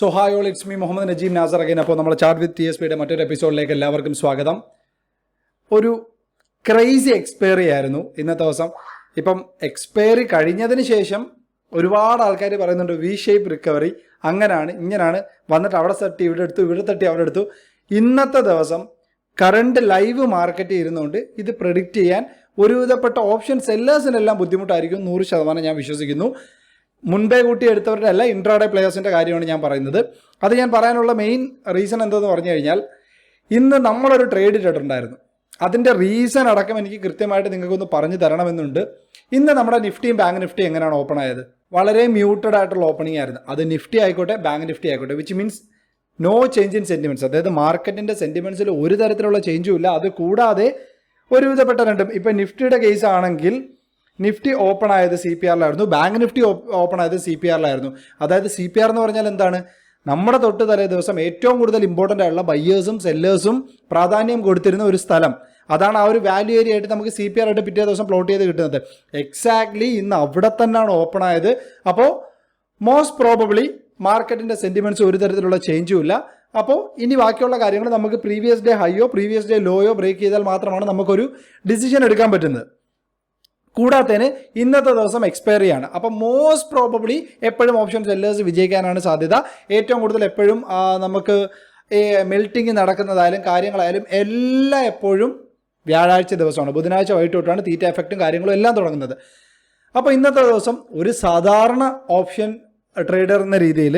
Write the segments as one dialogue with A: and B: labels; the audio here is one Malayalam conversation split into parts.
A: So hi all it's me Muhammad Najeem Nasar again അപ്പോൾ നമ്മൾ ചാർട്ട് വിത്ത് ടി എസ് പിയുടെ മറ്റൊരു എപ്പിസോഡിലേക്ക് എല്ലാവർക്കും സ്വാഗതം. ഒരു ക്രൈസി എക്സ്പയറി ആയിരുന്നു ഇന്നത്തെ ദിവസം. ഇപ്പം എക്സ്പയറി കഴിഞ്ഞതിന് ശേഷം ഒരുപാട് ആൾക്കാർ പറയുന്നുണ്ട് വി ഷേപ്പ് റിക്കവറി അങ്ങനാണ് ഇങ്ങനാണ്. വന്നിട്ട് അവിടെ തട്ടി ഇവിടെ എടുത്തു ഇവിടെ തട്ടി അവിടെ എടുത്തു. ഇന്നത്തെ ദിവസം കറണ്ട് ലൈവ് മാർക്കറ്റ് ഇരുന്നുകൊണ്ട് ഇത് പ്രഡിക്റ്റ് ചെയ്യാൻ ഒരുവിധപ്പെട്ട ഓപ്ഷൻ സെല്ലേഴ്സിനെല്ലാം ബുദ്ധിമുട്ടായിരിക്കും. നൂറ് ശതമാനം ഞാൻ വിശ്വസിക്കുന്നു. മുൻപേ കൂട്ടി എടുത്തവരുടെ അല്ല ഇൻട്രാഡേ പ്ലേയേഴ്സിന്റെ കാര്യമാണ് ഞാൻ പറയുന്നത്. അത് ഞാൻ പറയാനുള്ള മെയിൻ റീസൺ എന്തെന്ന് പറഞ്ഞു കഴിഞ്ഞാൽ ഇന്ന് നമ്മളൊരു ട്രേഡ് ഇട്ടിട്ടുണ്ടായിരുന്നു. അതിന്റെ റീസൺ അടക്കം എനിക്ക് കൃത്യമായിട്ട് നിങ്ങൾക്കൊന്ന് പറഞ്ഞു തരണമെന്നുണ്ട്. ഇന്ന് നമ്മുടെ നിഫ്റ്റിയും ബാങ്ക് നിഫ്റ്റി എങ്ങനെയാണ് ഓപ്പൺ ആയത്? വളരെ മ്യൂട്ടഡ് ആയിട്ടുള്ള ഓപ്പണിംഗ് ആയിരുന്നു. അത് നിഫ്റ്റി ആയിക്കോട്ടെ ബാങ്ക് നിഫ്റ്റി ആയിക്കോട്ടെ which means no change in sentiments അതായത് മാർക്കറ്റിന്റെ സെന്റിമെന്റ്സിൽ ഒരു തരത്തിലുള്ള ചേഞ്ചും ഇല്ല. അത് കൂടാതെ ഒരുവിധപ്പെട്ട രണ്ടും ഇപ്പം നിഫ്റ്റിയുടെ കേസ് ആണെങ്കിൽ നിഫ്റ്റി ഓപ്പൺ ആയത് സി പി ആറിലായിരുന്നു ബാങ്ക് നിഫ്റ്റി ഓപ്പൺ ആയത് സി പി ആറിലായിരുന്നു അതായത് സി പി ആർ എന്ന് പറഞ്ഞാൽ എന്താണ്? നമ്മുടെ തൊട്ട് തലേ ദിവസം ഏറ്റവും കൂടുതൽ ഇമ്പോർട്ടന്റ് ആയിട്ടുള്ള ബയ്യേഴ്സും സെല്ലേഴ്സും പ്രാധാന്യം കൊടുത്തിരുന്ന ഒരു സ്ഥലം. അതാണ് ആ ഒരു വാല്യൂ ഏരിയ ആയിട്ട് നമുക്ക് സി പി ആർ ആയിട്ട് പിറ്റേ ദിവസം പ്ലോട്ട് ചെയ്ത് കിട്ടുന്നത്. എക്സാക്ട്ലി ഇന്ന് അവിടെ തന്നെയാണ് ഓപ്പൺ ആയത്. അപ്പോൾ മോസ്റ്റ് പ്രോബബ്ലി മാർക്കറ്റിന്റെ സെന്റിമെന്റ്സ് ഒരു തരത്തിലുള്ള ചേഞ്ചും ഇല്ല. അപ്പോൾ ഇനി ബാക്കിയുള്ള കാര്യങ്ങൾ നമുക്ക് പ്രീവിയസ് ഡേ ഹൈയോ പ്രീവിയസ് ഡേ ലോയോ ബ്രേക്ക് ചെയ്താൽ മാത്രമാണ് നമുക്കൊരു ഡിസിഷൻ എടുക്കാൻ പറ്റുന്നത്. കൂടാത്തതിന് ഇന്നത്തെ ദിവസം എക്സ്പയറി ആണ്. അപ്പം മോസ്റ്റ് പ്രോബബ്ലി എപ്പോഴും ഓപ്ഷൻ സെല്ലേഴ്സ് വിജയിക്കാനാണ് സാധ്യത. ഏറ്റവും കൂടുതൽ എപ്പോഴും നമുക്ക് മെൽറ്റിംഗ് നടക്കുന്നതായാലും കാര്യങ്ങളായാലും എല്ലാം എപ്പോഴും വ്യാഴാഴ്ച ദിവസമാണ്. ബുധനാഴ്ച വൈകിട്ട് തൊട്ടാണ് തീറ്റ എഫക്റ്റും കാര്യങ്ങളും എല്ലാം തുടങ്ങുന്നത്. അപ്പോൾ ഇന്നത്തെ ദിവസം ഒരു സാധാരണ ഓപ്ഷൻ ട്രേഡർ എന്ന രീതിയിൽ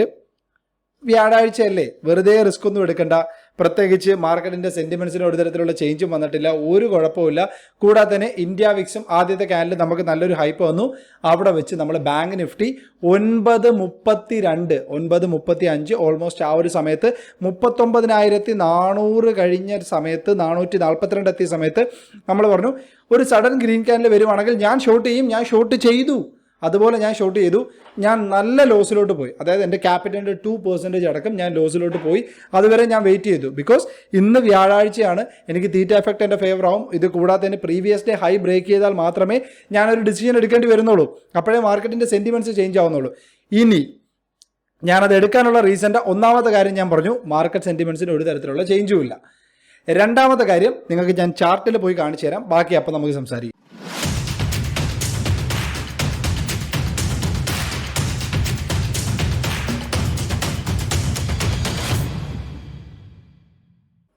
A: വ്യാഴാഴ്ചയല്ലേ വെറുതെ റിസ്ക് ഒന്നും എടുക്കണ്ട. പ്രത്യേകിച്ച് മാർക്കറ്റിന്റെ സെന്റിമെന്റ്സിന് ഒരു തരത്തിലുള്ള ചേഞ്ചും വന്നിട്ടില്ല. ഒരു കുഴപ്പമില്ല കൂടാതെ തന്നെ ഇന്ത്യ വിക്സും ആദ്യത്തെ കാനലിൽ നമുക്ക് നല്ലൊരു ഹൈപ്പ് വന്നു. അവിടെ വെച്ച് നമ്മൾ ബാങ്ക് നിഫ്റ്റി ഒൻപത് മുപ്പത്തി രണ്ട് ഒൻപത് മുപ്പത്തി അഞ്ച് ഓൾമോസ്റ്റ് ആ ഒരു സമയത്ത് മുപ്പത്തൊമ്പതിനായിരത്തി നാനൂറ് കഴിഞ്ഞ സമയത്ത് നാനൂറ്റി നാൽപ്പത്തിരണ്ട് എത്തിയ സമയത്ത് നമ്മൾ പറഞ്ഞു ഒരു സഡൻ ഗ്രീൻ ക്യാനിൽ വരുവാണെങ്കിൽ ഞാൻ ഷോട്ട് ചെയ്യും ഞാൻ ഷോട്ട് ചെയ്തു. അതുപോലെ ഞാൻ ഷോർട്ട് ചെയ്തു. ഞാൻ നല്ല ലോസിലോട്ട് പോയി. അതായത് എന്റെ ക്യാപിറ്റലിന്റെ ടു പെർസെന്റേജ് അടക്കം ഞാൻ ലോസിലോട്ട് പോയി. അതുവരെ ഞാൻ വെയിറ്റ് ചെയ്തു. ബിക്കോസ് ഇന്ന് വ്യാഴാഴ്ചയാണ് എനിക്ക് തീറ്റ എഫക്റ്റ് എന്റെ ഫേവർ ആവും. ഇത് കൂടാതെ തന്നെ പ്രീവിയസ് ഡേ ഹൈ ബ്രേക്ക് ചെയ്താൽ മാത്രമേ ഞാനൊരു ഡിസിഷൻ എടുക്കേണ്ടി വരുന്നുള്ളൂ. അപ്പോഴേ മാർക്കറ്റിന്റെ സെന്റിമെന്റ്സ് ചേഞ്ച് ആവുന്നുള്ളൂ. ഇനി ഞാനത് എടുക്കാനുള്ള റീസന്റെ ഒന്നാമത്തെ കാര്യം ഞാൻ പറഞ്ഞു. മാർക്കറ്റ് സെന്റിമെന്റ്സിന് ഒരു തരത്തിലുള്ള ചേഞ്ചും ഇല്ല. രണ്ടാമത്തെ കാര്യം നിങ്ങൾക്ക് ഞാൻ ചാർട്ടിൽ പോയി കാണിച്ചു തരാം. ബാക്കി അപ്പം നമുക്ക് സംസാരിക്കാം.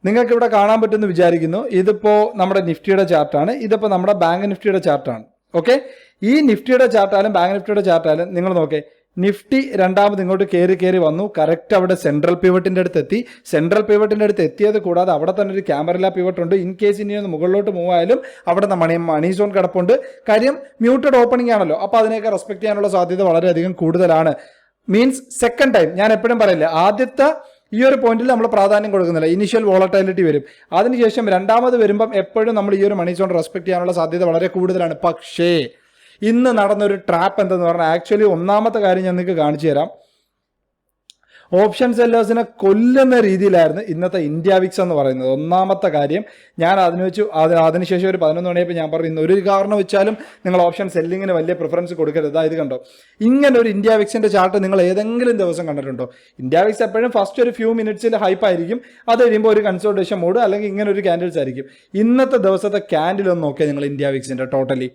A: നിങ്ങൾക്ക് ഇവിടെ കാണാൻ പറ്റുമെന്ന് വിചാരിക്കുന്നു. ഇതിപ്പോൾ നമ്മുടെ നിഫ്റ്റിയുടെ ചാർട്ടാണ്. ഇതിപ്പോൾ നമ്മുടെ ബാങ്ക് നിഫ്റ്റിയുടെ ചാർട്ടാണ്. ഓക്കെ? ഈ നിഫ്റ്റിയുടെ ചാർട്ടായാലും ബാങ്ക് നിഫ്റ്റിയുടെ ചാർട്ടായാലും നിങ്ങൾ നോക്കേ നിഫ്റ്റി രണ്ടാമത് ഇങ്ങോട്ട് കയറി കയറി വന്നു. കറക്റ്റ് അവിടെ സെൻട്രൽ പിവറ്റിന്റെ അടുത്ത് എത്തി. സെൻട്രൽ പിവറ്റിന്റെ അടുത്ത് എത്തിയത് കൂടാതെ അവിടെ തന്നെ ഒരു ക്യാമറ പിവറ്റ് ഉണ്ട്. ഇൻ കേസ് ഇനി ഒന്ന് മുകളിലോട്ട് മൂവ് ആയാലും അവിടെ നിന്ന് മണി മണി സോൺ കിടപ്പുണ്ട്. കാര്യം മ്യൂട്ടഡ് ഓപ്പണിംഗ് ആണല്ലോ. അപ്പോൾ അതിനെയൊക്കെ റെസ്പെക്ട് ചെയ്യാനുള്ള സാധ്യത വളരെയധികം കൂടുതലാണ്. മീൻസ് സെക്കൻഡ് ടൈം ഞാൻ എപ്പോഴും പറയില്ല. ആദ്യത്തെ ഈ ഒരു പോയിന്റിൽ നമ്മൾ പ്രാധാന്യം കൊടുക്കുന്നില്ല. ഇനീഷ്യൽ വോളറ്റൈലിറ്റി വരും. അതിനുശേഷം രണ്ടാമത് വരുമ്പം എപ്പോഴും നമ്മൾ ഈ ഒരു മണി സോൺ റെസ്പെക്ട് ചെയ്യാനുള്ള സാധ്യത വളരെ കൂടുതലാണ്. പക്ഷേ ഇന്ന് നടന്നൊരു ട്രാപ്പ് എന്തെന്ന് പറഞ്ഞാൽ ആക്ച്വലി ഒന്നാമത്തെ കാര്യം ഞാൻ നിങ്ങൾക്ക് കാണിച്ചു തരാം. ഓപ്ഷൻ സെല്ലേഴ്സിനെ കൊല്ലുന്ന രീതിയിലായിരുന്നു ഇന്നത്തെ ഇന്ത്യ വിക്സ് എന്ന് പറയുന്നത്. ഒന്നാമത്തെ കാര്യം ഞാൻ അതിന് വെച്ചു അത് അതിനുശേഷം ഒരു പതിനൊന്ന് മണിയപ്പോൾ ഞാൻ പറഞ്ഞു ഇന്ന് ഒരു കാരണം വെച്ചാലും നിങ്ങൾ ഓപ്ഷൻ സെല്ലിങ്ങിന് വലിയ പ്രിഫറൻസ് കൊടുക്കരുത്. അതായത് കണ്ടോ? ഇങ്ങനെ ഒരു ഇന്ത്യ വിക്സിന്റെ ചാർട്ട് നിങ്ങൾ ഏതെങ്കിലും ദിവസം കണ്ടിട്ടുണ്ടോ? ഇന്ത്യ വിക്സ് എപ്പോഴും ഫസ്റ്റ് ഒരു ഫ്യൂ മിനിറ്റ്സിൽ ഹൈപ്പ് ആയിരിക്കും. അത് കഴിയുമ്പോൾ ഒരു കൺസൾട്ടേഷൻ മൂഡ് അല്ലെങ്കിൽ ഇങ്ങനെ ഒരു ക്യാൻഡിൽസ് ആയിരിക്കും. ഇന്നത്തെ ദിവസത്തെ ക്യാൻഡിൽ ഒന്ന് നോക്കിയാൽ നിങ്ങൾ ഇന്ത്യ വിക്സിന്റെ ടോട്ടലി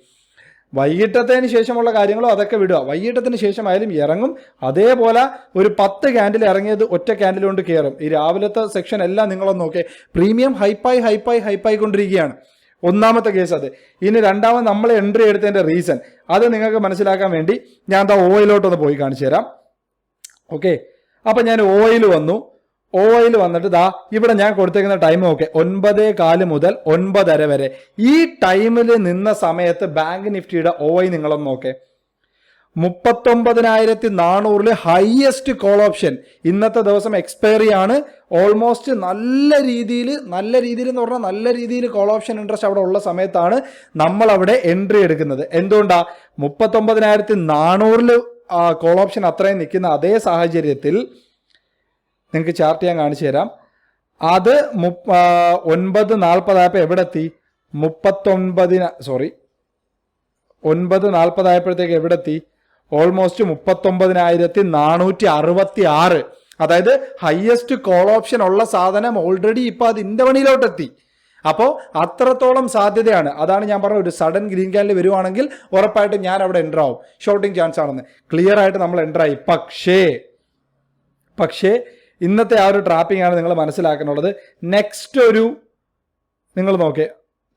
A: വൈകിട്ടത്തിന് ശേഷമുള്ള കാര്യങ്ങളോ അതൊക്കെ വിടുക. വൈകിട്ടത്തിന് ശേഷമായാലും ഇറങ്ങും. അതേപോലെ ഒരു പത്ത് ക്യാൻഡിൽ ഇറങ്ങിയത് ഒറ്റ ക്യാൻഡിൽ കൊണ്ട് കയറും. ഈ രാവിലത്തെ സെക്ഷൻ എല്ലാം നിങ്ങളൊന്ന് നോക്കിയേ. പ്രീമിയം ഹൈപ്പായി ഹൈപ്പായി ഹൈപ്പായി കൊണ്ടിരിക്കുകയാണ് ഒന്നാമത്തെ കേസ് അത്. ഇനി രണ്ടാമത് നമ്മൾ എൻട്രി എടുത്തതിന്റെ റീസൺ അത് നിങ്ങൾക്ക് മനസ്സിലാക്കാൻ വേണ്ടി ഞാൻ എന്താ ഓയിലോട്ടൊന്ന് പോയി കാണിച്ചു തരാം. ഓക്കെ അപ്പം ഞാൻ ഓയിൽ വന്നു. ഓയിൽ വന്നിട്ട് ദാ ഇവിടെ ഞാൻ കൊടുത്തേക്കുന്ന ടൈം നോക്കെ ഒൻപതേ കാൽ മുതൽ ഒൻപതര വരെ. ഈ ടൈമിൽ നിന്ന സമയത്ത് ബാങ്ക് നിഫ്റ്റിയുടെ ഓയിൽ നിങ്ങളൊന്ന് നോക്കേ. മുപ്പത്തൊമ്പതിനായിരത്തി നാനൂറിൽ ഹയസ്റ്റ് കോൾ ഓപ്ഷൻ ഇന്നത്തെ ദിവസം എക്സ്പയറി ആണ്. ഓൾമോസ്റ്റ് നല്ല രീതിയിൽ നല്ല രീതിയിൽ എന്ന് പറഞ്ഞാൽ നല്ല രീതിയിൽ കോൾ ഓപ്ഷൻ ഇൻട്രസ്റ്റ് അവിടെ ഉള്ള സമയത്താണ് നമ്മൾ അവിടെ എൻട്രി എടുക്കുന്നത്. എന്തുകൊണ്ടാ? മുപ്പത്തൊമ്പതിനായിരത്തി നാനൂറിൽ കോൾ ഓപ്ഷൻ അത്രയും നിൽക്കുന്ന അതേ സാഹചര്യത്തിൽ നിങ്ങൾക്ക് ചാർട്ട് ഞാൻ കാണിച്ചു തരാം. അത് മുപ്പ ഒൻപത് നാൽപ്പതായപ്പോൾ എവിടെ എത്തി മുപ്പത്തൊൻപതിന സോറി ഒൻപത് നാൽപ്പതായപ്പോഴത്തേക്ക് എവിടെ എത്തി ഓൾമോസ്റ്റ് മുപ്പത്തൊമ്പതിനായിരത്തി നാനൂറ്റി അറുപത്തി ആറ് അതായത് ഹയസ്റ്റ് കോൾ ഓപ്ഷൻ ഉള്ള സാധനം ഓൾറെഡി ഇപ്പം അത് മണിയിലോട്ടെത്തി അപ്പോൾ അത്രത്തോളം സാധ്യതയാണ്. അതാണ് ഞാൻ പറഞ്ഞ ഒരു സഡൻ ഗ്രീൻ ക്യാൻഡിൽ വരുവാണെങ്കിൽ ഉറപ്പായിട്ടും ഞാൻ അവിടെ എന്റർ ആവും. ഷോട്ടിംഗ് ചാൻസ് ആണെന്ന്. ക്ലിയർ ആയിട്ട് നമ്മൾ എന്റർ ആയി. പക്ഷേ പക്ഷേ ഇന്നത്തെ ആ ഒരു ട്രാപ്പിംഗ് ആണ് നിങ്ങൾ മനസ്സിലാക്കാനുള്ളത്. നെക്സ്റ്റ് ഒരു നിങ്ങൾ നോക്കേ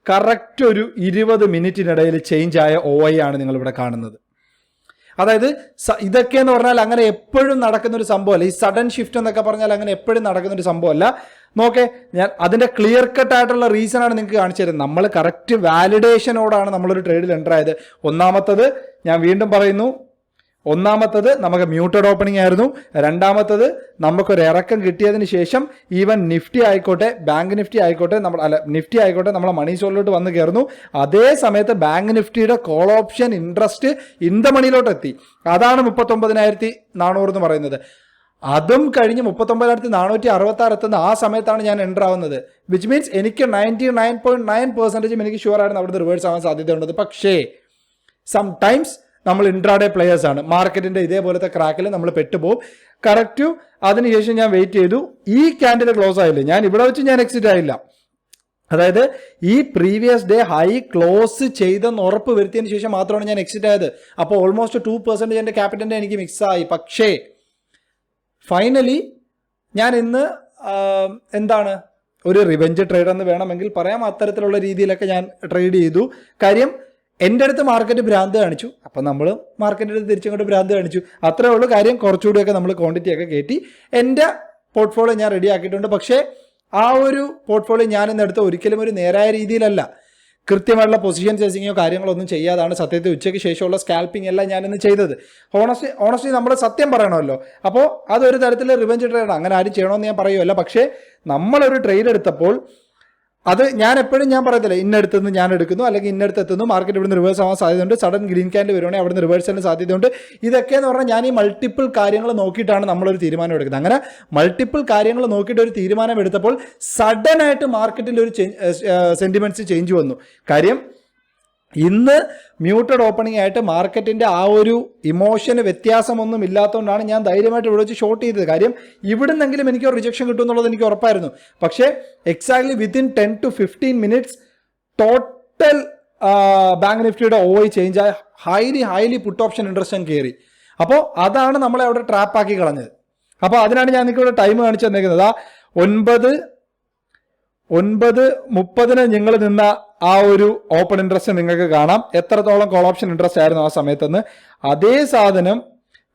A: കറക്റ്റ് ഒരു ഇരുപത് മിനിറ്റിനിടയിൽ ചേഞ്ച് ആയ ഒ ഐ ആണ് നിങ്ങൾ ഇവിടെ കാണുന്നത്. അതായത് ഇതൊക്കെ എന്ന് പറഞ്ഞാൽ അങ്ങനെ എപ്പോഴും നടക്കുന്ന ഒരു സംഭവമല്ല ഈ സഡൻ ഷിഫ്റ്റ് എന്നൊക്കെ പറഞ്ഞാൽ അങ്ങനെ എപ്പോഴും നടക്കുന്ന ഒരു സംഭവമല്ല നോക്കേ ഞാൻ അതിന്റെ ക്ലിയർ കട്ട് ആയിട്ടുള്ള റീസൺ ആണ് നിങ്ങൾക്ക് കാണിച്ചു തരുന്നത്. നമ്മൾ കറക്റ്റ് വാലിഡേഷനോടാണ് നമ്മളൊരു ട്രേഡിൽ എന്റർ ആയത്. ഒന്നാമത്തത് ഞാൻ വീണ്ടും പറയുന്നു ഒന്നാമത്തത് നമുക്ക് മ്യൂട്ടഡ് ഓപ്പണിംഗ് ആയിരുന്നു. രണ്ടാമത്തത് നമുക്കൊരു ഇറക്കം കിട്ടിയതിന് ശേഷം ഈവൻ നിഫ്റ്റി ആയിക്കോട്ടെ ബാങ്ക് നിഫ്റ്റി ആയിക്കോട്ടെ നമ്മൾ അല്ല നിഫ്റ്റി ആയിക്കോട്ടെ നമ്മളെ മണി സോളിലോട്ട് വന്ന് കയറുന്നു. അതേ സമയത്ത് ബാങ്ക് നിഫ്റ്റിയുടെ കോൾ ഓപ്ഷൻ ഇൻട്രസ്റ്റ് ഇന്ത മണിയിലോട്ട് എത്തി അതാണ് മുപ്പത്തൊമ്പതിനായിരത്തി നാനൂറ് എന്ന് പറയുന്നത്. അതും കഴിഞ്ഞ് മുപ്പത്തൊമ്പതിനായിരത്തി നാനൂറ്റി അറുപത്തി ആറ് എത്തുന്ന ആ സമയത്താണ് ഞാൻ എന്റർ ആവുന്നത്. വിച്ച് മീൻസ് എനിക്ക് നയന്റി നയൻ പോയിന്റ് നയൻ പെർസെന്റേജും എനിക്ക് ഷുവർ ആയിരുന്നു അവിടുത്തെ റിവേഴ്സ് ആവാൻ സാധ്യതയുള്ളത്. പക്ഷേ സം ടൈംസ് നമ്മൾ ഇൻട്രാഡേ പ്ലെയേഴ്സ് ആണ്. മാർക്കറ്റിന്റെ ഇതേപോലത്തെ ക്രാക്കിൽ നമ്മൾ പെട്ടുപോകും കറക്റ്റ് അതിനുശേഷം ഞാൻ വെയിറ്റ് ചെയ്തു. ഈ ക്യാൻഡിൽ ക്ലോസ് ആയില്ല. ഞാൻ ഇവിടെ വെച്ച് ഞാൻ എക്സിറ്റ് ആയില്ല. അതായത് ഈ പ്രീവിയസ് ഡേ ഹൈ ക്ലോസ് ചെയ്തെന്ന് ഉറപ്പ് വരുത്തിയതിന് ശേഷം മാത്രമാണ് ഞാൻ എക്സിറ്റ് ആയത്. അപ്പോൾ ഓൾമോസ്റ്റ് ടു പെർസെന്റേജ് എന്റെ ക്യാപിറ്റലിന്റെ എനിക്ക് മിക്സ് ആയി. പക്ഷേ ഫൈനലി ഞാൻ ഇന്ന് എന്താണ്? ഒരു റിവെഞ്ച് ട്രേഡ് എന്ന് വേണമെങ്കിൽ പറയാം. അത്തരത്തിലുള്ള രീതിയിലൊക്കെ ഞാൻ ട്രേഡ് ചെയ്തു. കാര്യം എന്റെ അടുത്ത് മാർക്കറ്റ് ഭ്രാന്ത് കാണിച്ചു. അപ്പം നമ്മൾ മാർക്കറ്റിന്റെ അടുത്ത് തിരിച്ചങ്ങോട്ട് ഭ്രാന്ത് കാണിച്ചു. അത്രേ ഉള്ളൂ കാര്യം. കുറച്ചുകൂടിയൊക്കെ നമ്മൾ ക്വാണ്ടിറ്റി ഒക്കെ കയറ്റി എന്റെ പോർട്ട്ഫോളിയോ ഞാൻ റെഡി ആക്കിയിട്ടുണ്ട്. പക്ഷേ ആ ഒരു പോർട്ട്ഫോളിയോ ഞാൻ ഇന്ന് എടുത്ത ഒരിക്കലും ഒരു നേരായ രീതിയിലല്ല. കൃത്യമായിട്ടുള്ള പൊസിഷൻ ചേസിങ്ങോ കാര്യങ്ങളൊന്നും ചെയ്യാതാണ് സത്യത്തിൽ ഉച്ചയ്ക്ക് ശേഷമുള്ള സ്കാൽപ്പിംഗ് എല്ലാം ഞാനിന്ന് ചെയ്തത്. ഓണസ്റ്റ്ലി ഓണസ്റ്റ്ലി നമ്മൾ സത്യം പറയണമല്ലോ. അപ്പോൾ അതൊരു തരത്തിൽ റിവഞ്ച് ട്രേഡ് അങ്ങനെ ആരും ചെയ്യണമെന്ന് ഞാൻ പറയുമല്ല പക്ഷേ നമ്മളൊരു ട്രേഡ് എടുത്തപ്പോൾ അത് ഞാൻ എപ്പോഴും ഞാൻ പറയത്തില്ല ഇന്നടുത്ത് നിന്ന് ഞാൻ എടുക്കുന്നു അല്ലെങ്കിൽ ഇന്നടുത്ത് എത്തുന്നു മാർക്കറ്റ് ഇവിടുന്ന് റിവേഴ്സ് ആവാൻ സാധ്യതയുണ്ട് സഡൻ ഗ്രീൻ ക്യാൻഡ് വരുവാണെങ്കിൽ അവിടുന്ന് റിവേഴ്സിന് സാധ്യതയുണ്ട്. ഇതൊക്കെ എന്ന് പറഞ്ഞാൽ ഞാൻ ഈ മൾട്ടിപ്പിൾ കാര്യങ്ങൾ നോക്കിയിട്ടാണ് നമ്മളൊരു തീരുമാനം എടുക്കുന്നത്. അങ്ങനെ മൾട്ടിപ്പിൾ കാര്യങ്ങൾ നോക്കിയിട്ട് ഒരു തീരുമാനം എടുത്തപ്പോൾ സഡൻ ആയിട്ട് മാർക്കറ്റിന്റെ ഒരു സെന്റിമെന്റ്സ് ചേഞ്ച് വന്നു. കാര്യം ഇന്ന് മ്യൂട്ടഡ് ഓപ്പണിംഗ് ആയിട്ട് മാർക്കറ്റിന്റെ ആ ഒരു ഇമോഷന് വ്യത്യാസമൊന്നും ഇല്ലാത്തതുകൊണ്ടാണ് ഞാൻ ധൈര്യമായിട്ട് ഇവിടെ വെച്ച് ഷോർട്ട് ചെയ്തത്. കാര്യം ഇവിടുന്നെങ്കിലും എനിക്ക് ഒരു റിജക്ഷൻ കിട്ടും എന്നുള്ളത് എനിക്ക് ഉറപ്പായിരുന്നു. പക്ഷേ exactly within ten to fifteen minutes total bank നിഫ്റ്റിയുടെ ഓ ഐ ചേഞ്ച് ആയി. Highly highly put option interest കയറി അപ്പോൾ അതാണ് നമ്മളെ അവിടെ ട്രാപ്പാക്കി കളഞ്ഞത്. അപ്പോൾ അതിനാണ് ഞാൻ നിങ്ങൾക്ക് ഇവിടെ ടൈം കാണിച്ചു തന്നേക്കുന്നത്. ആ ഒൻപത് ഒൻപത് മുപ്പതിന് നിങ്ങൾ നിന്ന ആ ഒരു ഓപ്പൺ ഇൻട്രസ്റ്റ് നിങ്ങൾക്ക് കാണാം. എത്രത്തോളം കോൾ ഓപ്ഷൻ ഇൻട്രസ്റ്റ് ആയിരുന്നു ആ സമയത്തെന്ന്. അതേ സാധനം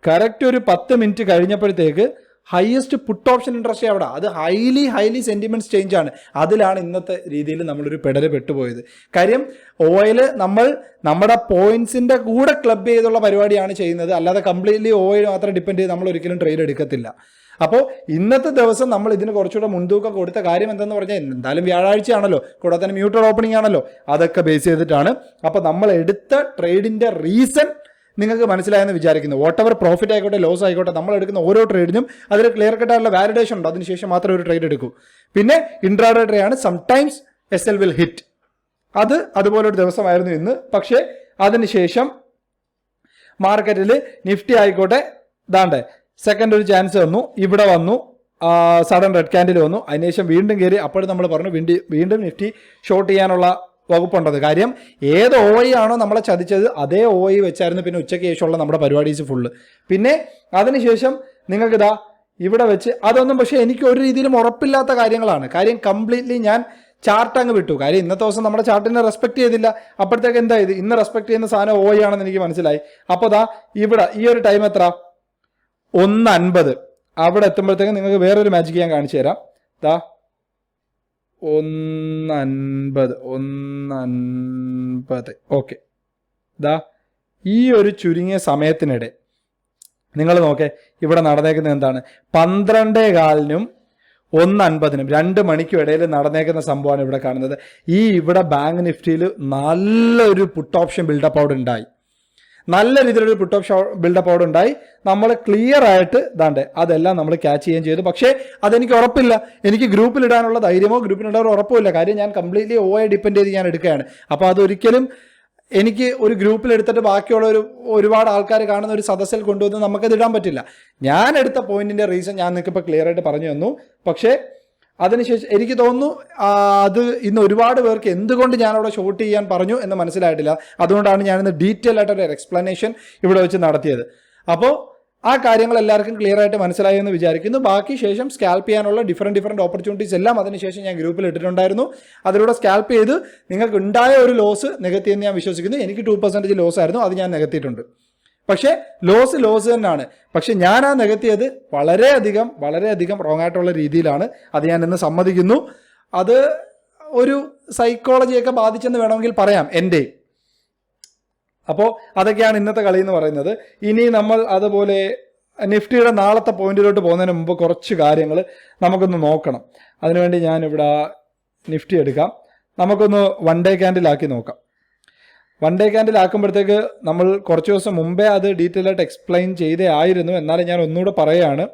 A: കറക്റ്റ് ഒരു പത്ത് മിനിറ്റ് കഴിഞ്ഞപ്പോഴത്തേക്ക് ഹയസ്റ്റ് പുട്ട് ഓപ്ഷൻ ഇൻട്രസ്റ്റ് അവിടെ അത് ഹൈലി ഹൈലി സെന്റിമെന്റ്സ് ചേഞ്ച് ആണ്. അതിലാണ് ഇന്നത്തെ രീതിയിൽ നമ്മളൊരു പെടൽ പെട്ടുപോയത്. കാര്യം ഓയിൽ നമ്മൾ നമ്മുടെ പോയിന്റ്സിന്റെ കൂടെ ക്ലബ് ചെയ്തുള്ള പരിപാടിയാണ് ചെയ്യുന്നത്. അല്ലാതെ കംപ്ലീറ്റ്ലി ഓയിൽ മാത്രം ഡിപ്പെൻഡ് ചെയ്ത് നമ്മൾ ഒരിക്കലും ട്രേഡ് എടുക്കത്തില്ല. അപ്പോൾ ഇന്നത്തെ ദിവസം നമ്മൾ ഇതിന് കുറച്ചുകൂടെ മുൻതൂക്കം കൊടുത്ത കാര്യം എന്തെന്ന് പറഞ്ഞാൽ എന്തായാലും വ്യാഴാഴ്ചയാണല്ലോ. കൂടെ തന്നെ ഓപ്പണിംഗ് ആണല്ലോ. അതൊക്കെ ബേസ് ചെയ്തിട്ടാണ്. അപ്പോൾ നമ്മൾ എടുത്ത ട്രേഡിന്റെ റീസൺ നിങ്ങൾക്ക് മനസ്സിലായെന്ന് വിചാരിക്കുന്നു. വാട്ട് എവർ പ്രോഫിറ്റ് ആയിക്കോട്ടെ ലോസ് ആയിക്കോട്ടെ നമ്മൾ എടുക്കുന്ന ഓരോ ട്രേഡിനും അതിൽ ക്ലിയർ കട്ടായിട്ടുള്ള വാലിഡേഷൻ ഉണ്ട്. അതിനുശേഷം മാത്രമേ ഒരു ട്രേഡ് എടുക്കൂ. പിന്നെ ഇൻട്രാഡേ ട്രേ ആണ്. Sometimes S L will hit അത് അതുപോലൊരു ദിവസമായിരുന്നു ഇന്ന്. പക്ഷേ അതിനുശേഷം മാർക്കറ്റിൽ നിഫ്റ്റി ആയിക്കോട്ടെ ദാണ്ടേ സെക്കൻഡ് ഒരു ചാൻസ് വന്നു. ഇവിടെ വന്നു. സഡൻ റെഡ് ക്യാൻഡിൽ വന്നു. അതിനുശേഷം വീണ്ടും കയറി. അപ്പോഴും നമ്മൾ പറഞ്ഞു വീണ്ടും വീണ്ടും നിഫ്റ്റി ഷോർട്ട് ചെയ്യാനുള്ള വകുപ്പുണ്ടത് കാര്യം ഏത് ഒ ആണോ നമ്മളെ ചതിച്ചത് അതേ ഒ വെച്ചായിരുന്നു പിന്നെ ഉച്ചയ്ക്ക് ശേഷമുള്ള നമ്മുടെ പരിപാടീസ് ഫുള്ള് പിന്നെ അതിനുശേഷം നിങ്ങൾക്കിതാ ഇവിടെ വെച്ച് അതൊന്നും പക്ഷേ എനിക്ക് ഒരു രീതിയിലും ഉറപ്പില്ലാത്ത കാര്യങ്ങളാണ്. കാര്യം കംപ്ലീറ്റ്ലി ഞാൻ ചാർട്ട് അങ്ങ് വിട്ടു. കാര്യം ഇന്നത്തെ ദിവസം നമ്മുടെ ചാർട്ടിനെ റെസ്പെക്ട് ചെയ്തില്ല. അപ്പോഴത്തേക്ക് എന്താ ഇത്? ഇന്ന് റെസ്പെക്ട് ചെയ്യുന്ന സാധനം ഐ ആണെന്ന് എനിക്ക് മനസ്സിലായി. അപ്പോൾ ദാ ഇവിടെ ഈ ഒരു ടൈം എത്ര? ഒന്ന് അൻപത്. അവിടെ എത്തുമ്പോഴത്തേക്ക് നിങ്ങൾക്ക് വേറൊരു മാജിക് ഞാൻ കാണിച്ചു തരാം. ദാ ഒന്ന് അൻപത് ഒന്ന് അൻപത് ഓക്കെ. ദാ ഈ ഒരു ചുരുങ്ങിയ സമയത്തിനിടെ നിങ്ങൾ നോക്കേ ഇവിടെ നടന്നേക്കുന്നത് എന്താണ്? പന്ത്രണ്ടേ കാലിനും ഒന്ന് അൻപതിനും രണ്ട് മണിക്കും ഇടയിൽ നടന്നേക്കുന്ന സംഭവമാണ് ഇവിടെ കാണുന്നത്. ഈ ഇവിടെ ബാങ്ക് നിഫ്റ്റിയിൽ നല്ലൊരു പുട്ട് ഓപ്ഷൻ ബിൽഡപ്പ് അവിടെ ഉണ്ടായി. നല്ല രീതിയിലൊരു പുട്ട് ഷോ ബിൽഡപ്പ് അവിടെ ഉണ്ടായി. നമ്മൾ ക്ലിയർ ആയിട്ട് ഇതാണ്ട് അതെല്ലാം നമ്മൾ ക്യാച്ച് ചെയ്യുകയും ചെയ്തു. പക്ഷേ അതെനിക്ക് ഉറപ്പില്ല. എനിക്ക് ഗ്രൂപ്പിൽ ഇടാനുള്ള ധൈര്യമോ ഗ്രൂപ്പിൽ ഇടാൻ ഉറപ്പുമില്ല കാര്യം ഞാൻ കംപ്ലീറ്റ്ലി ഓ ഡിപ്പെൻഡ് ചെയ്ത് ഞാൻ എടുക്കുകയാണ്. അപ്പോൾ അതൊരിക്കലും എനിക്ക് ഒരു ഗ്രൂപ്പിൽ എടുത്തിട്ട് ബാക്കിയുള്ള ഒരു ഒരുപാട് ആൾക്കാർ കാണുന്ന ഒരു സദസ്സിൽ കൊണ്ടുവന്ന് നമുക്കത് ഇടാൻ പറ്റില്ല. ഞാൻ എടുത്ത പോയിന്റിന്റെ റീസൺ ഞാൻ നിങ്ങൾക്ക് ഇപ്പോൾ ക്ലിയർ ആയിട്ട് പറഞ്ഞു തന്നു. പക്ഷേ അതിനുശേഷം എനിക്ക് തോന്നുന്നു അത് ഇന്ന് ഒരുപാട് പേർക്ക് എന്തുകൊണ്ട് ഞാനവിടെ ഷൂട്ട് ചെയ്യാൻ പറഞ്ഞു എന്ന് മനസ്സിലായിട്ടില്ല. അതുകൊണ്ടാണ് ഞാനിന്ന് ഡീറ്റെയിൽ ആയിട്ട് ഒരു എക്സ്പ്ലനേഷൻ ഇവിടെ വെച്ച് നടത്തിയത്. അപ്പോൾ ആ കാര്യങ്ങൾ എല്ലാവർക്കും ക്ലിയർ ആയിട്ട് മനസ്സിലായി എന്ന് വിചാരിക്കുന്നു. ബാക്കി ശേഷം സ്കാൽപ്പ് ചെയ്യാനുള്ള ഡിഫറെന്റ് ഡിഫറെന്റ് ഓപ്പർച്യൂണിറ്റീസ് എല്ലാം അതിനുശേഷം ഞാൻ ഗ്രൂപ്പിൽ ഇട്ടിട്ടുണ്ടായിരുന്നു. അതിലൂടെ സ്കാൽപ്പ് ചെയ്ത് നിങ്ങൾക്ക് ഉണ്ടായ ഒരു ലോസ് നികത്തിയെന്ന് ഞാൻ വിശ്വസിക്കുന്നു. എനിക്ക് ടു പെർസെന്റേജ് ലോസ് ആയിരുന്നു. അത് ഞാൻ നികത്തിയിട്ടുണ്ട് പക്ഷേ ലോസ് ലോസ് തന്നെയാണ്. പക്ഷെ ഞാൻ ആ നികത്തിയത് വളരെയധികം വളരെയധികം റോങ് ആയിട്ടുള്ള രീതിയിലാണ്. അത് ഞാൻ ഇന്ന് സമ്മതിക്കുന്നു. അത് ഒരു സൈക്കോളജിയൊക്കെ ബാധിച്ചെന്ന് വേണമെങ്കിൽ പറയാം എന്റെ. അപ്പോൾ അതൊക്കെയാണ് ഇന്നത്തെ കളി എന്ന് പറയുന്നത്. ഇനി നമ്മൾ അതുപോലെ നിഫ്റ്റിയുടെ നാളത്തെ പോയിന്റിലോട്ട് പോകുന്നതിന് മുമ്പ് കുറച്ച് കാര്യങ്ങൾ നമുക്കൊന്ന് നോക്കണം. അതിനുവേണ്ടി ഞാനിവിടെ നിഫ്റ്റി എടുക്കാം. നമുക്കൊന്ന് വൺ ഡേ ക്യാൻഡിലാക്കി നോക്കാം. വൺ ഡേ ക്യാൻഡിലാക്കുമ്പോഴത്തേക്ക് നമ്മൾ കുറച്ച് ദിവസം മുമ്പേ അത് ഡീറ്റെയിൽ ആയിട്ട് എക്സ്പ്ലെയിൻ ചെയ്തേ ആയിരുന്നു എന്നാലും ഞാൻ ഒന്നുകൂടെ പറയുകയാണ്.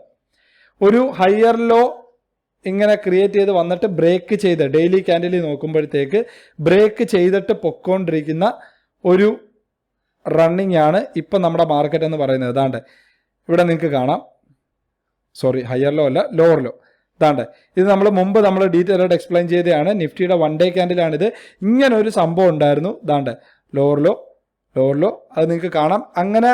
A: ഒരു ഹയർ ലോ ഇങ്ങനെ ക്രിയേറ്റ് ചെയ്ത് വന്നിട്ട് ബ്രേക്ക് ചെയ്ത് ഡെയിലി ക്യാൻഡിൽ നോക്കുമ്പോഴത്തേക്ക് ബ്രേക്ക് ചെയ്തിട്ട് പൊക്കോണ്ടിരിക്കുന്ന ഒരു റണ്ണിങ് ആണ് ഇപ്പം നമ്മുടെ മാർക്കറ്റ് എന്ന് പറയുന്നത്. ഇതാണ്ട്. ഇവിടെ നിങ്ങൾക്ക് കാണാം. സോറി ഹയർ ലോ അല്ല ലോവർ ലോ ഇതാണ്ട്. ഇത് നമ്മൾ മുമ്പ് നമ്മൾ ഡീറ്റെയിൽ ആയിട്ട് എക്സ്പ്ലെയിൻ ചെയ്തതാണ്. നിഫ്റ്റിയുടെ വൺ ഡേ ക്യാൻഡിലാണിത് ഇങ്ങനെ ഒരു സംഭവം ഉണ്ടായിരുന്നു. ഇതാണ്ട്. ലോവർ ലോ ലോവർ ലോ അത് നിങ്ങൾക്ക് കാണാം. അങ്ങനെ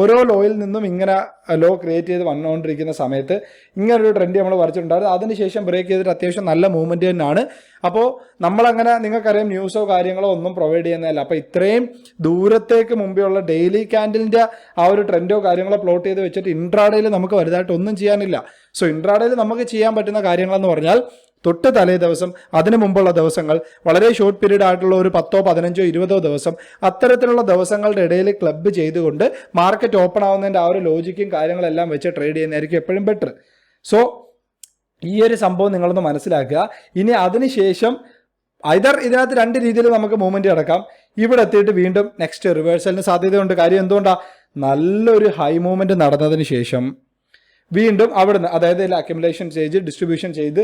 A: ഓരോ ലോയിൽ നിന്നും ഇങ്ങനെ ലോ ക്രിയേറ്റ് ചെയ്ത് വന്നുകൊണ്ടിരിക്കുന്ന സമയത്ത് ഇങ്ങനെ ഒരു ട്രെൻഡ് നമ്മൾ വരച്ചിട്ടുണ്ടായിരുന്നു. അതിനുശേഷം ബ്രേക്ക് ചെയ്തിട്ട് അത്യാവശ്യം നല്ല മൂവ്മെന്റ് തന്നെയാണ്. അപ്പോൾ നമ്മളങ്ങനെ നിങ്ങൾക്കറിയാം ന്യൂസോ കാര്യങ്ങളോ ഒന്നും പ്രൊവൈഡ് ചെയ്യുന്നതല്ല. അപ്പോൾ ഇത്രയും ദൂരത്തേക്ക് മുമ്പെയുള്ള ഡെയിലി ക്യാൻഡിലിന്റെ ആ ഒരു ട്രെൻഡോ കാര്യങ്ങളോ പ്ലോട്ട് ചെയ്ത് വെച്ചിട്ട് ഇൻട്രാഡേയിൽ നമുക്ക് വലുതായിട്ട് ഒന്നും ചെയ്യാനില്ല സോ ഇൻട്രാഡേയിൽ നമുക്ക് ചെയ്യാൻ പറ്റുന്ന കാര്യങ്ങളെന്ന് പറഞ്ഞാൽ തൊട്ട് തലേ ദിവസം അതിനു മുമ്പുള്ള ദിവസങ്ങൾ വളരെ ഷോർട്ട് പീരീഡ് ആയിട്ടുള്ള ഒരു പത്തോ പതിനഞ്ചോ ഇരുപതോ ദിവസം അത്തരത്തിലുള്ള ദിവസങ്ങളുടെ ഇടയിൽ ക്ലബ്ബ് ചെയ്തുകൊണ്ട് മാർക്കറ്റ് ഓപ്പൺ ആവുന്നതിന്റെ ആ ഒരു ലോജിക്കും കാര്യങ്ങളെല്ലാം വെച്ച് ട്രേഡ് ചെയ്യുന്നതായിരിക്കും എപ്പോഴും ബെറ്റർ സോ ഈ ഒരു സംഭവം നിങ്ങളൊന്ന് മനസ്സിലാക്കുക. ഇനി അതിനുശേഷം ഐതർ ഇതിനകത്ത് രണ്ട് രീതിയിൽ നമുക്ക് മൂവ്മെന്റ് നടക്കാം. ഇവിടെ എത്തിയിട്ട് വീണ്ടും നെക്സ്റ്റ് റിവേഴ്സലിന് സാധ്യതയുണ്ട്. കാര്യം എന്തുകൊണ്ടാണ് നല്ലൊരു ഹൈ മൂവ്മെന്റ് നടന്നതിന് ശേഷം വീണ്ടും അവിടുന്ന് അതായത് അക്യുമുലേഷൻ ചെയ്ത് ഡിസ്ട്രിബ്യൂഷൻ ചെയ്ത്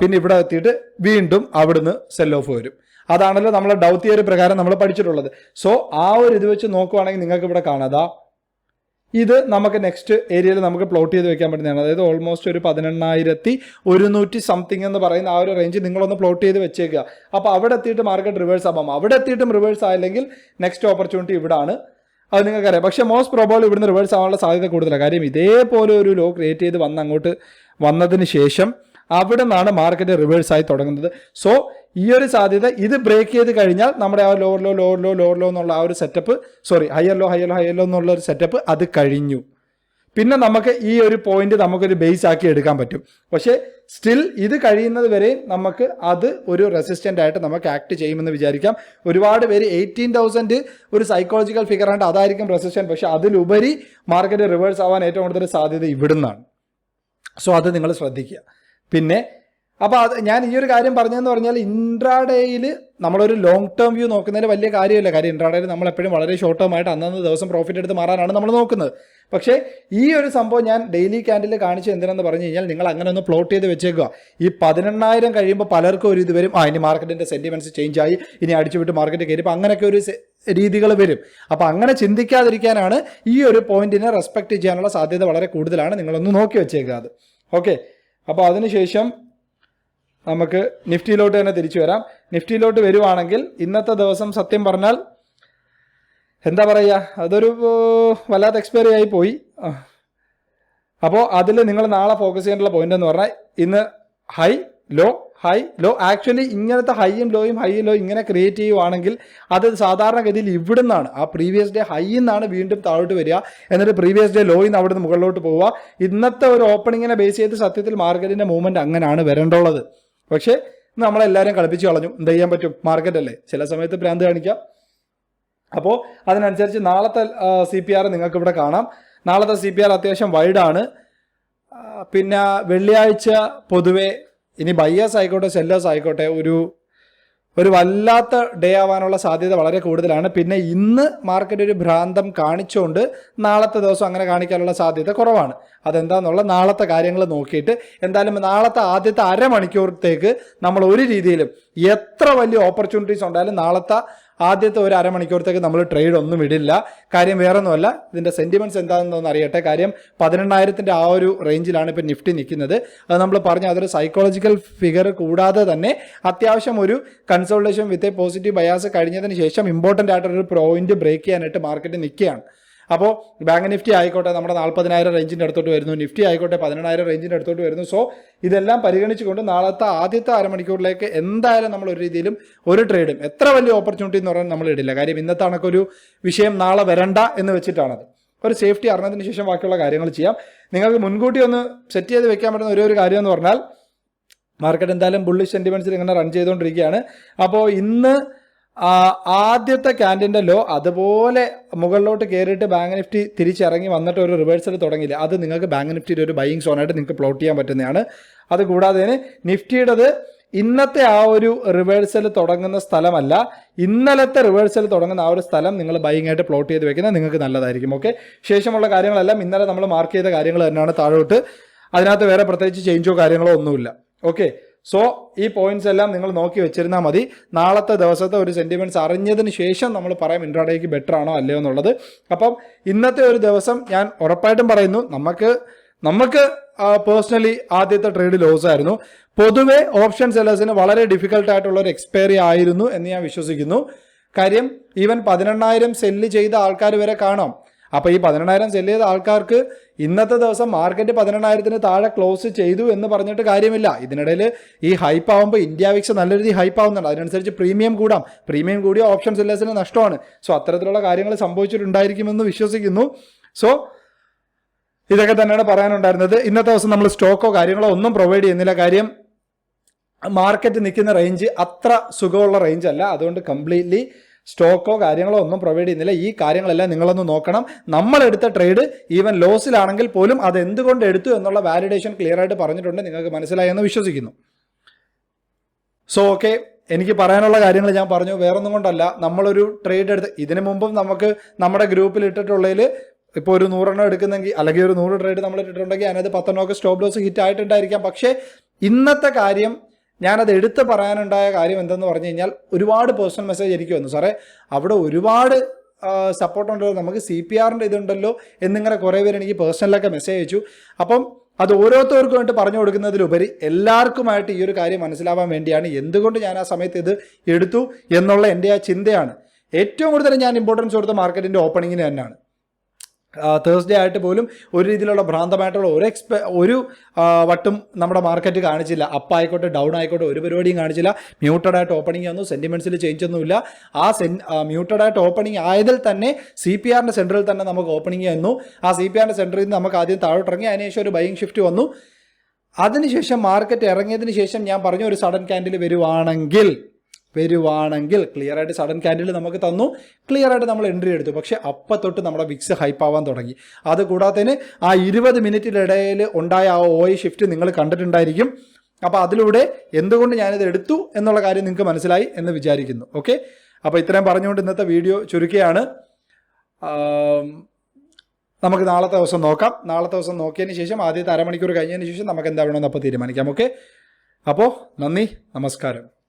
A: പിന്നെ ഇവിടെ എത്തിയിട്ട് വീണ്ടും അവിടുന്ന് സെൽ ഓഫ് വരും. അതാണല്ലോ നമ്മളെ ഡൗ തിയറി പ്രകാരം നമ്മൾ പഠിച്ചിട്ടുള്ളത്. സോ ആ ഒരു ഇത് വെച്ച് നോക്കുവാണെങ്കിൽ നിങ്ങൾക്ക് ഇവിടെ കാണാതാ ഇത് നമുക്ക് നെക്സ്റ്റ് ഏരിയയിൽ നമുക്ക് പ്ലോട്ട് ചെയ്ത് വെക്കാൻ പറ്റുന്നതാണ്. അതായത് ഓൾമോസ്റ്റ് ഒരു പതിനെണ്ണായിരത്തി ഒരുന്നൂറ്റി സംതിങ് എന്ന് പറയുന്ന ആ ഒരു റേഞ്ച് നിങ്ങളൊന്ന് പ്ലോട്ട് ചെയ്ത് വെച്ചേക്കുക. അപ്പോൾ അവിടെ എത്തിയിട്ട് മാർക്കറ്റ് റിവേഴ്സ് ആവാം. അവിടെ എത്തിയിട്ടും റിവേഴ്സ് ആയില്ലെങ്കിൽ നെക്സ്റ്റ് ഓപ്പർച്യൂണിറ്റി ഇവിടാണ്. അത് നിങ്ങൾക്കറിയാം. പക്ഷേ മോസ്റ്റ് പ്രോബബിൾ ഇവിടുന്ന് റിവേഴ്സ് ആവാനുള്ള സാധ്യത കൂടുതലാണ് കാര്യം ഇതേപോലെ ഒരു ലോ ക്രിയേറ്റ് ചെയ്ത് വന്ന് അങ്ങോട്ട് വന്നതിന് ശേഷം അവിടെ നിന്നാണ് മാർക്കറ്റ് റിവേഴ്സ് ആയി തുടങ്ങുന്നത്. സോ ഈ ഒരു സാധ്യത ഇത് ബ്രേക്ക് ചെയ്ത് കഴിഞ്ഞാൽ നമ്മുടെ ആ lower low lower low lower low എന്നുള്ള ആ ഒരു setup sorry higher low higher low higher low എന്നുള്ള ഒരു സെറ്റപ്പ് അത് കഴിഞ്ഞു. പിന്നെ നമുക്ക് ഈ ഒരു പോയിന്റ് നമുക്കൊരു ബേസ് ആക്കി എടുക്കാൻ പറ്റും. പക്ഷേ സ്റ്റിൽ ഇത് കഴിയുന്നത് വരെ നമുക്ക് അത് ഒരു റെസിസ്റ്റന്റ് ആയിട്ട് നമുക്ക് ആക്ട് ചെയ്യുമെന്ന് വിചാരിക്കാം. ഒരുപാട് പേര് എയ്റ്റീൻ തൗസൻഡ് ഒരു സൈക്കോളജിക്കൽ ഫിഗർ ആണ് അതായിരിക്കും റെസിസ്റ്റന്റ് പക്ഷെ അതിലുപരി മാർക്കറ്റ് റിവേഴ്സ് ആവാൻ ഏറ്റവും കൂടുതൽ സാധ്യത ഇവിടുന്നാണ്. സോ അത് നിങ്ങൾ ശ്രദ്ധിക്കുക. പിന്നെ അപ്പോൾ അത് ഞാൻ ഈ ഒരു കാര്യം പറഞ്ഞതെന്ന് പറഞ്ഞാൽ ഇൻട്രാഡേയിൽ നമ്മളൊരു ലോങ് ടേം വ്യൂ നോക്കുന്നതിന് വലിയ കാര്യമില്ല. കാര്യം ഇൻട്രാഡേയിൽ നമ്മൾ എപ്പോഴും വളരെ ഷോർട്ട് ടേം ആയിട്ട് അന്നന്ന് ദിവസം പ്രോഫിറ്റ് എടുത്ത് മാറാനാണ് നമ്മൾ നോക്കുന്നത്. പക്ഷേ ഈ ഒരു സംഭവം ഞാൻ ഡെയിലി ക്യാൻഡിൽ കാണിച്ച് എന്തിനാന്ന് പറഞ്ഞു കഴിഞ്ഞാൽ നിങ്ങൾ അങ്ങനെ ഒന്ന് പ്ലോട്ട് ചെയ്ത് വെച്ചേക്കുക. ഈ പതിനെണ്ണായിരം കഴിയുമ്പോൾ പലർക്കും ഒരു ഇത് വരും. ആ ഇനി മാർക്കറ്റിന്റെ സെന്റിമെന്റ്സ് ചേഞ്ച് ആയി. ഇനി അടിച്ചുവിട്ട് മാർക്കറ്റ് കയറിയപ്പോൾ അങ്ങനെയൊക്കെ ഒരു രീതികൾ വരും. അപ്പോൾ അങ്ങനെ ചിന്തിക്കാതിരിക്കാനാണ് ഈ ഒരു പോയിന്റിനെ റെസ്പെക്ട് ചെയ്യാനുള്ള സാധ്യത വളരെ കൂടുതലാണ്. നിങ്ങളൊന്ന് നോക്കി വെച്ചേക്കുക അത്. ഓക്കെ അപ്പോൾ അതിനുശേഷം നമുക്ക് നിഫ്റ്റിയിലോട്ട് തന്നെ തിരിച്ചു വരാം. നിഫ്റ്റിയിലോട്ട് വരുവാണെങ്കിൽ ഇന്നത്തെ ദിവസം സത്യം പറഞ്ഞാൽ എന്താ പറയുക അതൊരു വല്ലാത്ത എക്സ്പയറി ആയി പോയി. അപ്പോൾ അതിൽ നിങ്ങൾ നാളെ ഫോക്കസ് ചെയ്യേണ്ടുള്ള പോയിന്റ് എന്ന് പറഞ്ഞാൽ ഇന്ന് high low high low actually ഇങ്ങനത്തെ ഹൈയും ലോയും ഹൈ ലോ ഇങ്ങനെ ക്രിയേറ്റ് ചെയ്യുവാണെങ്കിൽ അത് സാധാരണഗതിയിൽ ഇവിടെ നിന്നാണ് ആ പ്രീവിയസ് ഡേ ഹൈ നിന്നാണ് വീണ്ടും താഴോട്ട് വരിക. എന്നിട്ട് പ്രീവിയസ് ഡേ ലോയിൽ നിന്ന് അവിടുന്ന് മുകളിലോട്ട് പോവുക. ഇന്നത്തെ ഒരു ഓപ്പണിങ്ങിനെ ബേസ് ചെയ്ത് സത്യത്തിൽ മാർക്കറ്റിന്റെ മൂവ്മെന്റ് അങ്ങനെയാണ് വരേണ്ടുള്ളത്. പക്ഷേ നമ്മളെല്ലാവരും കളിപ്പിച്ച് കളഞ്ഞു. എന്ത് ചെയ്യാൻ പറ്റും? മാർക്കറ്റ് അല്ലേ? ചില സമയത്ത് ഭ്രാന്ത് കാണിക്കാം. അപ്പോൾ അതിനനുസരിച്ച് നാളത്തെ സി പി ആർ നിങ്ങൾക്ക് ഇവിടെ കാണാം. നാളത്തെ സി പി ആർ അത്യാവശ്യം വൈഡാണ് പിന്നെ വെള്ളിയാഴ്ച പൊതുവെ ഇനി ബയ്യേഴ്സ് ആയിക്കോട്ടെ സെല്ലേഴ്സ് ആയിക്കോട്ടെ ഒരു ഒരു വല്ലാത്ത ഡേ ആവാനുള്ള സാധ്യത വളരെ കൂടുതലാണ്. പിന്നെ ഇന്ന് മാർക്കറ്റ് ഒരു ഭ്രാന്തം കാണിച്ചുകൊണ്ട് നാളത്തെ ദിവസം അങ്ങനെ കാണിക്കാനുള്ള സാധ്യത കുറവാണ്. അതെന്താന്നുള്ള നാളത്തെ കാര്യങ്ങൾ നോക്കിയിട്ട് എന്തായാലും നാളത്തെ ആദ്യത്തെ അരമണിക്കൂറത്തേക്ക് നമ്മൾ ഒരു രീതിയിലും എത്ര വലിയ ഓപ്പർച്യൂണിറ്റീസ് ഉണ്ടായാലും നാളത്തെ ആദ്യത്തെ ഒരു അരമണിക്കൂറത്തേക്ക് നമ്മൾ ട്രേഡ് ഒന്നും ഇടില്ല. കാര്യം വേറെ ഒന്നുമല്ല ഇതിന്റെ സെന്റിമെന്റ്സ് എന്താണെന്നൊന്ന് അറിയട്ടെ. കാര്യം പതിനെണ്ണായിരത്തിന്റെ ആ ഒരു റേഞ്ചിലാണ് ഇപ്പോൾ നിഫ്റ്റി നിൽക്കുന്നത്. അത് നമ്മൾ പറഞ്ഞ അതൊരു സൈക്കോളജിക്കൽ ഫിഗർ കൂടാതെ തന്നെ അത്യാവശ്യം ഒരു consultation with a positive bias കഴിഞ്ഞതിന് ശേഷം ഇമ്പോർട്ടന്റ് ആയിട്ടൊരു പോയിന്റ് ബ്രേക്ക് ചെയ്യാനായിട്ട് മാർക്കറ്റ് നിൽക്കുകയാണ്. അപ്പോൾ ബാങ്ക് നിഫ്റ്റി ആയിക്കോട്ടെ നമ്മുടെ നാൽപ്പതിനായിരം റേഞ്ചിന്റെ അടുത്തോട്ട് വരുന്നു. നിഫ്റ്റി ആയിക്കോട്ടെ പതിനെണ്ണായിരം റേഞ്ചിന്റെ അടുത്തോട്ട് വരുന്നു. സോ ഇതെല്ലാം പരിഗണിച്ചുകൊണ്ട് നാളത്തെ ആദ്യത്തെ അരമണിക്കൂറിലേക്ക് എന്തായാലും നമ്മൾ ഒരു രീതിയിലും ഒരു ട്രേഡും എത്ര വലിയ ഓപ്പർച്യൂണിറ്റി എന്ന് പറയാൻ നമ്മൾ ഇടില്ല. കാര്യം ഇന്നത്തെ കണക്കൊരു വിഷയം നാളെ വരണ്ട എന്ന് വെച്ചിട്ടാണത്. ഒരു സേഫ്റ്റി അറിഞ്ഞതിന് ശേഷം ബാക്കിയുള്ള കാര്യങ്ങൾ ചെയ്യാം. നിങ്ങൾക്ക് മുൻകൂട്ടി ഒന്ന് സെറ്റ് ചെയ്ത് വെക്കാൻ പറ്റുന്ന ഒരേ ഒരു കാര്യം എന്ന് പറഞ്ഞാൽ മാർക്കറ്റ് എന്തായാലും ബുള്ളിഷ് സെന്റിമെന്റ്സിൽ ഇങ്ങനെ റൺ ചെയ്തുകൊണ്ടിരിക്കുകയാണ്. അപ്പോൾ ഇന്ന് ആദ്യത്തെ ക്യാൻഡിന്റെ ലോ അതുപോലെ മുകളിലോട്ട് കയറിയിട്ട് ബാങ്ക് നിഫ്റ്റി തിരിച്ചിറങ്ങി വന്നിട്ട് ഒരു റിവേഴ്സൽ തുടങ്ങിയില്ല. അത് നിങ്ങൾക്ക് ബാങ്ക് നിഫ്റ്റിയുടെ ഒരു ബൈയിങ് സോണായിട്ട് നിങ്ങൾക്ക് പ്ലോട്ട് ചെയ്യാൻ പറ്റുന്നതാണ്. അത് കൂടാതെ തന്നെ നിഫ്റ്റിയുടേത് ഇന്നത്തെ ആ ഒരു റിവേഴ്സൽ തുടങ്ങുന്ന സ്ഥലമല്ല ഇന്നലത്തെ റിവേഴ്സൽ തുടങ്ങുന്ന ആ ഒരു സ്ഥലം നിങ്ങൾ ബൈങ് ആയിട്ട് പ്ലോട്ട് ചെയ്ത് വെക്കുന്നത് നിങ്ങൾക്ക് നല്ലതായിരിക്കും. ഓക്കെ ശേഷമുള്ള കാര്യങ്ങളെല്ലാം ഇന്നലെ നമ്മൾ മാർക്ക് ചെയ്ത കാര്യങ്ങൾ തന്നെയാണ് താഴോട്ട്. അതിനകത്ത് വേറെ പ്രത്യേകിച്ച് ചേഞ്ചോ കാര്യങ്ങളോ ഒന്നുമില്ല. ഓക്കെ സോ ഈ പോയിന്റ്സ് എല്ലാം നിങ്ങൾ നോക്കി വെച്ചിരുന്നാൽ മതി. നാളത്തെ ദിവസത്തെ ഒരു സെന്റിമെന്റ്സ് അറിഞ്ഞതിന് ശേഷം നമ്മൾ പറയാം ഇൻട്രാഡേക്ക് ബെറ്റർ ആണോ അല്ലയോ എന്നുള്ളത്. അപ്പം ഇന്നത്തെ ഒരു ദിവസം ഞാൻ ഉറപ്പായിട്ടും പറയുന്നു നമുക്ക് നമുക്ക് പേഴ്സണലി ആദ്യത്തെ ട്രേഡ് ലോസ് ആയിരുന്നു. പൊതുവെ ഓപ്ഷൻ സെല്ലേഴ്സിന് വളരെ ഡിഫിക്കൽട്ട് ആയിട്ടുള്ള ഒരു എക്സ്പയറി ആയിരുന്നു എന്ന് ഞാൻ വിശ്വസിക്കുന്നു. കാര്യം ഈവൻ പതിനെണ്ണായിരം സെല്ല് ചെയ്ത ആൾക്കാർ വരെ കാണാം. അപ്പോൾ ഈ പതിനെണ്ണായിരം സെല്ല് ചെയ്ത ആൾക്കാർക്ക് ഇന്നത്തെ ദിവസം മാർക്കറ്റ് പതിനെണ്ണായിരത്തിന് താഴെ ക്ലോസ് ചെയ്തു എന്ന് പറഞ്ഞിട്ട് കാര്യമില്ല. ഇതിനിടയിൽ ഈ ഹൈപ്പ് ആവുമ്പോൾ ഇന്ത്യ വിക്സ് നല്ല രീതിയിൽ ഹൈപ്പ് ആവുന്നുണ്ട്. അതിനനുസരിച്ച് പ്രീമിയം കൂടാം. പ്രീമിയം കൂടിയ ഓപ്ഷൻ സെല്ലേഴ്സിന് നഷ്ടമാണ്. സോ അത്തരത്തിലുള്ള കാര്യങ്ങൾ സംഭവിച്ചിട്ടുണ്ടായിരിക്കുമെന്ന് വിശ്വസിക്കുന്നു. സോ ഇതൊക്കെ തന്നെയാണ് പറയാനുണ്ടായിരുന്നത്. ഇന്നത്തെ ദിവസം നമ്മൾ സ്റ്റോക്കോ കാര്യങ്ങളോ ഒന്നും പ്രൊവൈഡ് ചെയ്യുന്നില്ല. കാര്യം മാർക്കറ്റ് നിൽക്കുന്ന റേഞ്ച് അത്ര സുഖമുള്ള റേഞ്ച് അല്ല. അതുകൊണ്ട് കംപ്ലീറ്റ്ലി സ്റ്റോക്കോ കാര്യങ്ങളോ ഒന്നും പ്രൊവൈഡ് ചെയ്യുന്നില്ല. ഈ കാര്യങ്ങളെല്ലാം നിങ്ങളൊന്ന് നോക്കണം. നമ്മളെടുത്ത ട്രേഡ് ഈവൻ ലോസിലാണെങ്കിൽ പോലും അത് എന്തുകൊണ്ട് എടുത്തു എന്നുള്ള വാലിഡേഷൻ ക്ലിയർ ആയിട്ട് പറഞ്ഞിട്ടുണ്ട്. നിങ്ങൾക്ക് മനസ്സിലായി എന്ന് വിശ്വസിക്കുന്നു. സോ ഓക്കെ എനിക്ക് പറയാനുള്ള കാര്യങ്ങൾ ഞാൻ പറഞ്ഞു. വേറൊന്നും കൊണ്ടല്ല. നമ്മളൊരു ട്രേഡ് എടുത്ത് ഇതിനു മുമ്പും നമുക്ക് നമ്മുടെ ഗ്രൂപ്പിൽ ഇട്ടിട്ടുള്ളതിൽ ഇപ്പോൾ ഒരു നൂറെണ്ണം എടുക്കുന്നെങ്കിൽ അല്ലെങ്കിൽ ഒരു നൂറ് ട്രേഡ് നമ്മൾ ഇട്ടിട്ടുണ്ടെങ്കിൽ അതിനകത്ത് പത്തെണ്ണമൊക്കെ സ്റ്റോപ്പ് ലോസ് ഹിറ്റ് ആയിട്ടുണ്ടായിരിക്കാം. പക്ഷേ ഇന്നത്തെ കാര്യം ഞാനത് എടുത്ത് പറയാനുണ്ടായ കാര്യം എന്തെന്ന് പറഞ്ഞു കഴിഞ്ഞാൽ ഒരുപാട് പേഴ്സണൽ മെസ്സേജ് എനിക്ക് വന്നു. സാറേ അവിടെ ഒരുപാട് സപ്പോർട്ട് ഉണ്ടല്ലോ. നമുക്ക് സി പി ആറിന്റെ ഇതുണ്ടല്ലോ എന്നിങ്ങനെ കുറേ പേര് എനിക്ക് പേഴ്സണലൊക്കെ മെസ്സേജ് അയച്ചു. അപ്പം അത് ഓരോരുത്തർക്കും വേണ്ടി പറഞ്ഞു കൊടുക്കുന്നതിലുപരി എല്ലാവർക്കുമായിട്ട് ഈ ഒരു കാര്യം മനസ്സിലാവാൻ വേണ്ടിയാണ് എന്തുകൊണ്ട് ഞാൻ ആ സമയത്ത് ഇത് എടുത്തു എന്നുള്ള എന്റെ ആ ചിന്തയാണ്. ഏറ്റവും കൂടുതൽ ഞാൻ ഇമ്പോർട്ടൻസ് കൊടുത്ത മാർക്കറ്റിന്റെ ഓപ്പണിങ്ങിന് തന്നെയാണ്. തേഴ്സ്ഡേ ആയിട്ട് പോലും ഒരു രീതിയിലുള്ള ഭ്രാന്തമായിട്ടുള്ള ഒരു എക്സ്പെ ഒരു വട്ടും നമ്മുടെ മാർക്കറ്റ് കാണിച്ചില്ല. അപ്പ് ആയിക്കോട്ടെ ഡൗൺ ആയിക്കോട്ടെ ഒരു പരിപാടിയും കാണിച്ചില്ല. മ്യൂട്ടഡ് ആയിട്ട് ഓപ്പണിംഗ് വന്നു സെന്റിമെന്റ്സിൽ ചേഞ്ച് ഒന്നുമില്ല. ആ സെൻ മ്യൂട്ടഡ് ആയിട്ട് ഓപ്പണിംഗ് ആയതിൽ തന്നെ സി പി ആറിന്റെ സെന്ററിൽ തന്നെ നമുക്ക് ഓപ്പണിംഗ് വന്നു. ആ സി പി ആറിന്റെ സെന്ററിൽ നിന്ന് നമുക്ക് ആദ്യം താഴോട്ടിറങ്ങി അതിനുശേഷം ഒരു ബൈങ് ഷിഫ്റ്റ് വന്നു. അതിനുശേഷം മാർക്കറ്റ് ഇറങ്ങിയതിന് ശേഷം ഞാൻ പറഞ്ഞു ഒരു സഡൻ ക്യാൻഡിൽ വരുവാണെങ്കിൽ വരുവാണെങ്കിൽ ക്ലിയർ ആയിട്ട് സഡൻ ക്യാൻഡിൽ നമുക്ക് തന്നു. ക്ലിയർ ആയിട്ട് നമ്മൾ എൻട്രി എടുത്തു. പക്ഷെ അപ്പം തൊട്ട് നമ്മുടെ വിക്സ് ഹൈപ്പ് ആവാൻ തുടങ്ങി. അതുകൂടാതെ ആ ഇരുപത് മിനിറ്റിനിടയിൽ ഉണ്ടായ ആ ഓയിൽ ഷിഫ്റ്റ് നിങ്ങൾ കണ്ടിട്ടുണ്ടായിരിക്കും. അപ്പോൾ അതിലൂടെ എന്തുകൊണ്ട് ഞാനിത് എടുത്തു എന്നുള്ള കാര്യം നിങ്ങൾക്ക് മനസ്സിലായി എന്ന് വിചാരിക്കുന്നു. ഓക്കെ അപ്പോൾ ഇത്രയും പറഞ്ഞുകൊണ്ട് ഇന്നത്തെ വീഡിയോ ചുരുക്കുകയാണ് നമുക്ക് നാളത്തെ ദിവസം നോക്കാം. നാളത്തെ ദിവസം നോക്കിയതിന് ശേഷം ആദ്യത്തെ അരമണിക്കൂർ കഴിഞ്ഞതിന് ശേഷം നമുക്ക് എന്താ വേണമെന്ന് അപ്പോൾ തീരുമാനിക്കാം. ഓക്കെ അപ്പോൾ നന്ദി നമസ്കാരം.